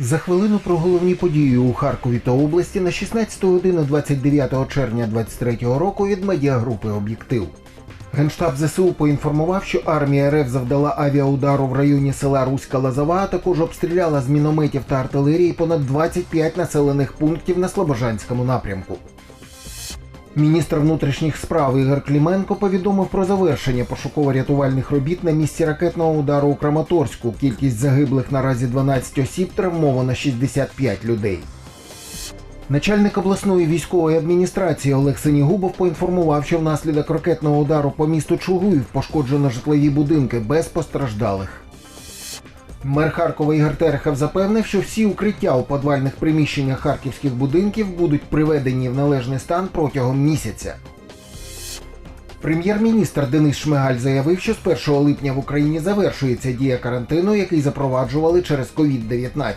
За хвилину про головні події у Харкові та області на 16 годину 29 червня 2023 року від медіагрупи Об'єктив. Генштаб ЗСУ поінформував, що армія РФ завдала авіаудару в районі села Руська Лазова, а також обстріляла з мінометів та артилерії понад 25 населених пунктів на Слобожанському напрямку. Міністр внутрішніх справ Ігор Кліменко повідомив про завершення пошуково-рятувальних робіт на місці ракетного удару у Краматорську. Кількість загиблих наразі 12 осіб, травмовано 65 людей. Начальник обласної військової адміністрації Олег Синігубов поінформував, що внаслідок ракетного удару по місту Чугуїв пошкоджено житлові будинки без постраждалих. Мер Харкова Ігор Терехов запевнив, що всі укриття у подвальних приміщеннях харківських будинків будуть приведені в належний стан протягом місяця. Прем'єр-міністр Денис Шмигаль заявив, що з 1 липня в Україні завершується дія карантину, який запроваджували через COVID-19.